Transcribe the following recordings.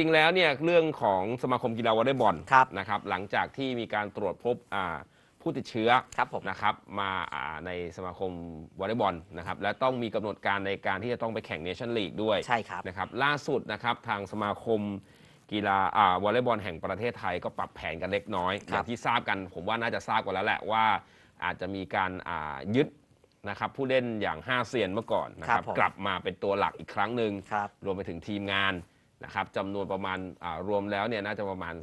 ริง ๆ แล้วเนี่ยเรื่องของสมาคมกีฬาวอลเลย์บอลครับนะครับหลังจากที่มีการตรวจพบอ่าผู้ติดเชื้อครับผม นะครับมาอ่าในสมาคมวอลเลย์บอลนะครับและต้องมีกำหนดการในการที่จะต้องไปแข่งเนชั่นลีกด้วย ใช่ครับ นะครับล่าสุดนะครับทางสมาคมกีฬาอ่าวอลเลย์บอลแห่งประเทศไทยก็ปรับแผนกันเล็กน้อยอครับย่างที่ทราบกันผมว่าน่าจะทราบกันแล้วแหละว่า อาจจะมีการอ่ายึดนะครับผู้เล่นอย่าง5เซียนเมื่อก่อนนะครับกลับมาเป็นตัวหลักอีกครั้งหนึ่งครับ รวมไปถึงทีมงาน นะครับจำนวนประมาณอ่ารวมแล้วเนี่ยน่าจะประมาณ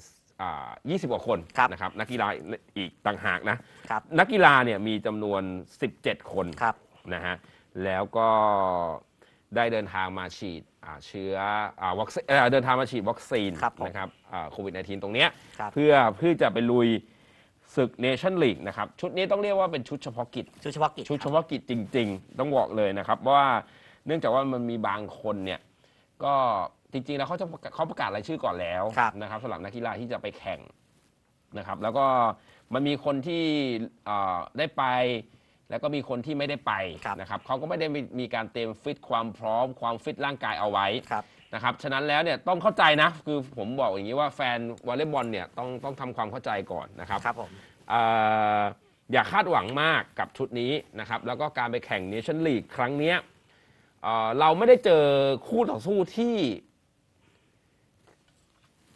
อ่า20 กว่าคนครับนะครับนักกีฬาอีกต่างหากนะครับนักกีฬาเนี่ยมีจำนวน 17 คนครับนะฮะแล้วก็ได้เดินทางมาฉีดอ่าเชื้ออาวัคซีนเอ่อเดินทางมาฉีดวัคซีนครับผมนะครับโควิด -19 ตรงเนี้ยครับเพื่อเพื่อจะไปลุยศึกเนชั่นลีกนะครับชุดนี้ต้องเรียกว่าเป็นชุดเฉพาะกิจชุดเฉพาะกิจชุดคเฉรับพาะกิจจริง ๆ ต้องบอกเลยนะครับว่าเนื่องจากว่ามันมีบางคนเนี่ยก็ จริงๆแล้วเขาจะเขาประกาศรายชื่อก่อนแล้วครับนะครับสำหรับนักกีฬาที่จะไปแข่งนะครับ แล้วก็มันมีคนที่เอ่อได้ไป แล้วก็มีคนที่ไม่ได้ไปครับ นะครับเขาก็ไม่ได้มีมีการเตรียมฟิตความพร้อมความฟิตร่างกายเอาไว้ ครับ นะครับ ฉะนั้นแล้วเนี่ยต้องเข้าใจนะ คือผมบอกอย่างนี้ว่าแฟนวอลเลย์บอลเนี่ยต้องต้องทำความเข้าใจก่อนนะครับครับผม เอ่ออย่าคาดหวังมากกับชุดนี้นะครับ แล้วก็การไปแข่งเนชั่นลีกครั้งเนี้ยเอ่อเราไม่ได้เจอคู่ต่อสู้ที่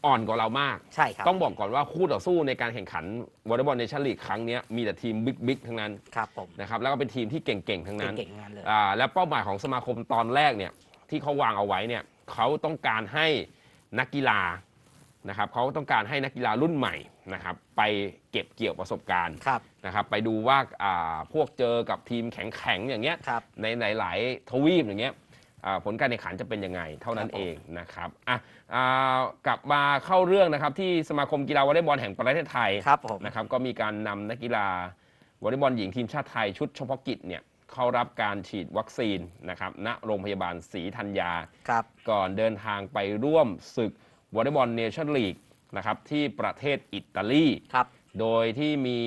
อ่อนกว่าเรามาก ใช่ครับต้องบอกก่อนว่าคู่ต่อสู้ในการแข่งขันวอลเลย์บอลเนชั่นลีกครั้งเนี้ยมีแต่ทีมบิ๊กๆทั้งนั้นครับผมนะครับแล้วก็เป็นทีมที่เก่งๆทั้งนั้นเก่งๆงานเลยอ่าและเป้าหมายของสมาคมตอนแรกเนี่ยที่เขาวางเอาไว้เนี่ยเขาต้องการให้นักกีฬานะครับเขาต้องการให้นักกีฬารุ่นใหม่นะครับไปเก็บเกี่ยวประสบการณ์ครับนะครับไปดูว่าอ่าพวกเจอกับทีมแข็งๆอย่างเงี้ยครับในหลายๆทวีปอย่างเงี้ยอ่า ผลการแข่งขันจะเป็นยังไง เท่านั้นครับผมเองนะครับอะอ่ากลับมาเข้าเรื่องนะครับที่สมาคมกีฬาวอลเลย์บอลแห่งประเทศไทยครับผมนะครับก็มีการนำนักกีฬาวอลเลย์บอลหญิงทีมชาติไทยชุดเฉพาะกิจเนี่ยเข้ารับการฉีดวัคซีนนะครับณโรงพยาบาลศรีธัญญาครับก่อนเดินทางไปร่วมศึกวอลเลย์บอลเนชั่นลีกนะครับที่ประเทศอิตาลีครับโดยที่มี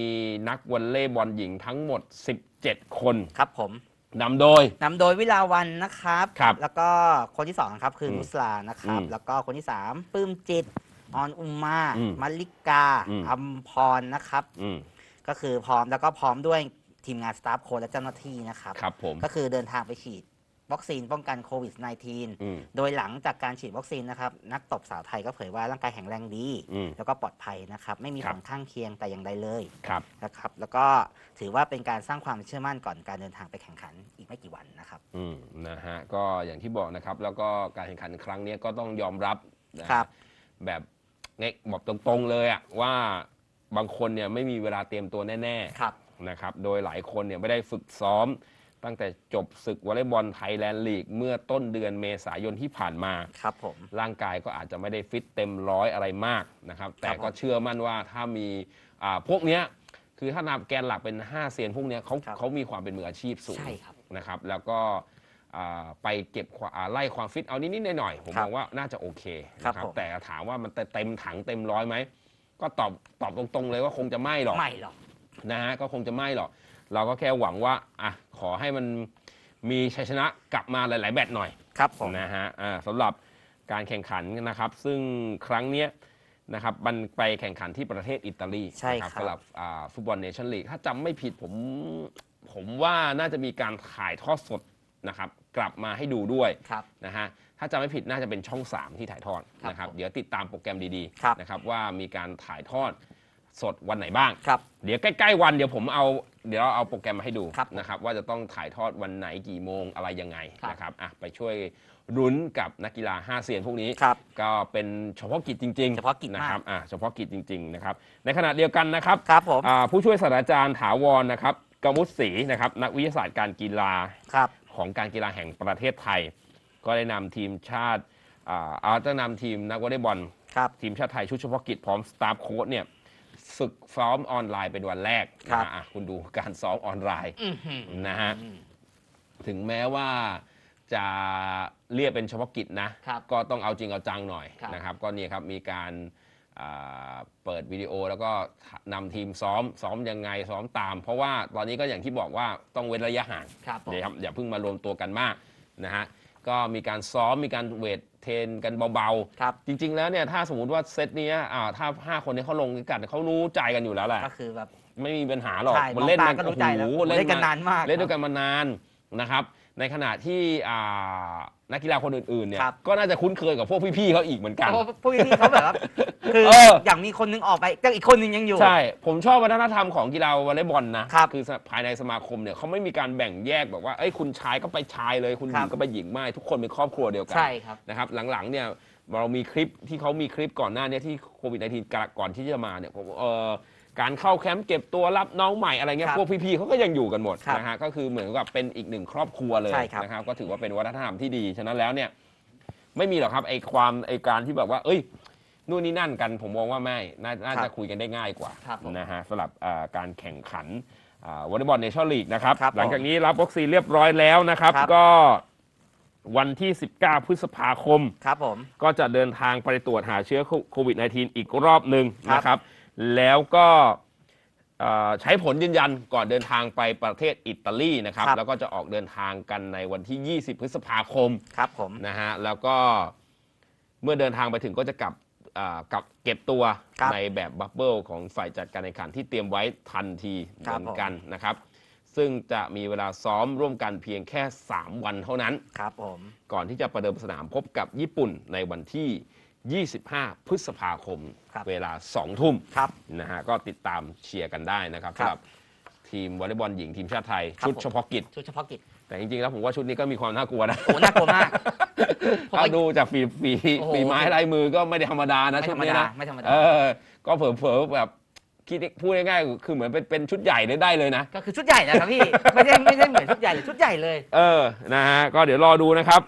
นักวอลเลย์บอลหญิงทั้งหมด 17 คนครับผม นำโดย นำโดยวิลาวันนะครับ ครับแล้วก็คนที่สองนะครับคืออมนุสลานะครับ อืมแล้วก็คนที่สามปลื้มจิต ออนอุมมาอืมมัลลิกาอืม อัมพรนะครับ อืมก็คือพร้อมแล้วก็พร้อมด้วยทีมงานสตาฟโค้ชและเจ้าหน้าที่นะครับ ครับผม ก็คือเดินทางไปฉีด วัคซีนป้องกันโควิด -19 อืมโดยหลังจากการฉีดวัคซีนนะครับ นักตบสาวไทยก็เผยว่าร่างกายแข็งแรงดี อืมแล้วก็ปลอดภัยนะครับ ไม่มีครัผบ ลข้างเคียงแต่อย่างใดเลยครับ นะครับ แล้วก็ถือว่าเป็นการสร้างความเชื่อมั่นก่อนการเดินทางไปแข่งขันอีกไม่กี่วันนะครับ อืมนะฮะก็อย่างที่บอกนะครับ แล้วก็การแข่งขันครั้งนี้ก็ต้องยอมรับนะครับ แบบเงบอกตรงๆเลยอะว่าบางคนเนี่ยไม่มีเวลาเตรียมตัวแน่ครับๆนะครับ โดยหลายคนเนี่ยไม่ได้ฝึกซ้อม ตั้งแต่จบศึกวอลเลย์บอลไทยแลนด์ลีก เมื่อต้นเดือนเมษายนที่ผ่านมา ครับผม ร่างกายก็อาจจะไม่ได้ฟิตเต็มร้อยอะไรมากนะครับ แต่ก็เชื่อมั่นว่าถ้ามีอ่าพวกเนี้ยคือถ้านับแกนหลักเป็น 5เซียนพวกเนี้ยเขาครับเขามีความเป็นมืออาชีพสูงใช่ครับนะครับ แล้วก็อ่าไปเก็บความอ่าไล่ความฟิตเอานิดๆหน่อยๆผมครัมบองว่าน่าจะโอเคครับนะผม แต่ถามว่ามันเต็มถังเต็มร้อยไหมก็ตอบตอบตรงๆเลยว่าคงจะไม่หรอก ไม่หรอก นะฮะก็คงจะไม่หรอก เราก็แค่หวังว่าอะขอให้มันมีชัยชนะกลับมาหลาย ๆ แบตหน่อยครับผมนะฮะอ่าสำหรับการแข่งขันนะครับ ซึ่งครั้งเนี้ยนะครับมันไปแข่งขันที่ประเทศอิตาลีใช่นะครับ สำหรับอ่าฟุตบอลเนชั่นลีกถ้าจำไม่ผิดผมผมว่าน่าจะมีการถ่ายทอดสดนะครับ กลับมาให้ดูด้วย ครับ นะฮะถ้าจำไม่ผิดน่าจะเป็นช่อง 3 ที่ถ่ายทอดครับนะครับ ผมเดี๋ยวติดตามโปรแกรมดีครับ ๆนะครับว่ามีการถ่ายทอดสดวันไหนบ้าง ครับ เดี๋ยวใกล้ ๆ วันเดี๋ยวผมเอา เดี๋ยวเราเอาโปรแกรมมาให้ดูครับนะครับว่าจะต้องถ่ายทอดวันไหนกี่โมงอะไรยังไงครับนะครับอะไปช่วยรุ้นกับนักกีฬา5เซียนพวกนี้ ครับก็เป็นเฉพาะกิจจริงๆเฉพาะกิจมาก นะครับอะเฉพาะกิจจริงๆนะครับในขณะเดียวกันนะครับ ครับผม อ่าผู้ช่วยศาสตราจารย์ถาวรนะครับกมุตศรีนะครับนักวิทยาศาสตร์การกีฬาครับ ของการกีฬาแห่งประเทศไทย ก็ได้นำทีมชาติอ่าอาจะนำทีมนักวอลเลย์บอล ครับ ทีมชาติไทยชุดเฉพาะกิจพร้อมสตาฟโค้ชเนี่ย ฝึกซ้อมออนไลน์เป็นวันแรกครับนะฮะอะคุณดูการซ้อมออนไลน์อื้อหือนะฮะถึงแม้ว่าจะเรียกเป็นเฉพาะกิจนะครับก็ต้องเอาจริงเอาจังหน่อยครับนะครับ ก็เนี่ยครับมีการอ่าเปิดวิดีโอแล้วก็นำทีมซ้อมซ้อมยังไงซ้อมตาม เพราะว่าตอนนี้ก็อย่างที่บอกว่าต้องเว้นระยะห่างครับผมเดี๋ยวครับอย่าเพิ่งมารวมตัวกันมากนะฮะ ก็มีการซ้อมมีการเวทเทรนกันเบาครับๆจริง ๆ แล้วเนี่ยถ้าสมมติว่าเซตเนี้ยอ่าถ้าห้าคนนี้เขาลงกันเขารู้ใจกันอยู่แล้วแหละก็คือแบบ ไม่มีปัญหาหรอกใช่มันเล่นมองมัตานก็รู้ใจแล้วโอ้โหเล่นกันนานมาก เล่นด้วยกันมานานนะครับ ในขณะที่อ่า นักกีฬาคนอื่นๆเนี่ยครับ ก็น่าจะคุ้นเคยกับพวกพี่ๆเขาอีกเหมือนกัน เพราะว่าพวกพี่ๆเขาแบบว่า คือเออ อย่างมีคนนึงออกไปแต่อีกคนนึงยังอยู่ ใช่ ผมชอบวัฒนธรรมของกีฬาวอลเลย์บอลนะครับอภายในสมาคมเนี่ยเขาไม่มีการแบ่งแยกแบบว่าเอ้ยคุณชายก็ไปชายเลย คุณหครัญิบงก็ไปหญิงไม่ทุกคนเป็นครอบครัวเดียวกัใช่ครับ นะครับหลังๆเนี่ยเรามีคลิปที่เขามีคลิปก่อนหน้าเนี้ที่โควิด -19 ก่อนที่จะมาเนี่ยผมเออ การเข้าแคมป์เก็บตัวรับน้องใหม่อะไรเงี้คยรับพวกพี่ๆเขาก็ยังอยู่กันหมดครับนะฮะก็คือเหมือนกับเป็นอีกหนึ่งครอบครัวเลยใช่ครับ นะครับก็ถือว่าเป็นวัฒนธรรมที่ดีฉะนั้นแล้วเนี่ยไม่มีหรอกครับไอ้ความไอ้การที่แบบว่า เอ้ยนู่นนี่นั่นกันผมมองว่าไม่น่าน่าครัจะบคุยกันได้ง่ายกว่าครับผมนะฮะสำหรับอ่าการแข่งขันอ่าวอลเลย์บอลเนชั่นลีกนะครับครับผมหลังจากนี้รับวัคซีนเรียบร้อยแล้วนะครับ ครับ ก็วันที่ 19 พฤษภาคม ครับผม ก็จะเดินทางไปตรวจหาเชื้อโควิด -19 อีกรอบหนึ่งครับนะครับ แล้วก็เอ่อใช้ผลยืนยันก่อนเดินทางไปประเทศอิตาลีนะครับ ครับแล้วก็จะออกเดินทางกันในวันที่ 20 พฤษภาคมครับผม นะฮะแล้วก็เมื่อเดินทางไปถึงก็จะกลับอ่ากลับเก็บตัวครับในแบบบับเบิลของฝ่ายจัดการแข่งขันที่เตรียมไว้ทันทีเหครับมือนกันนะครับ ซึ่งจะมีเวลาซ้อมร่วมกันเพียงแค่ 3 วันเท่านั้น ครับผม ก่อนที่จะประเดิมสนามพบกับญี่ปุ่นในวันที่ 25 พฤษภาคม ครับเวลา 2 ทุ่มครับนะฮะก็ติดตามเชียร์กันได้นะครับครับสำหรับทีมวอลเลย์บอลหญิงทีมชาติไทย ครับชุดผม เฉพาะกิจ ชุดเฉพาะกิจ แต่จริงๆ แล้วผมว่าชุดนี้ก็มีความน่ากลัวนะโอ้น่ากลัวมากผมถ้าว่าดูจากฝีฝีโอ้โหฝีไม้ลายมือก็ไม่ได้ธรรมดานะไม่ชุธดรรมนี้ดานะไม่ธรรมดา เออ ก็เผลอๆแบบคิดพูดง่ายๆคือเหมือนเป็นเป็นชุดใหญ่ได้ได้เลยนะ ก็คือชุดใหญ่นะครับพี่ ไม่ใช่ไม่ใช่เหมือนชุดใหญ่เลยชุดใหญ่เลย เออ นะฮะ ก็เดี๋ยวรอดูนะครับ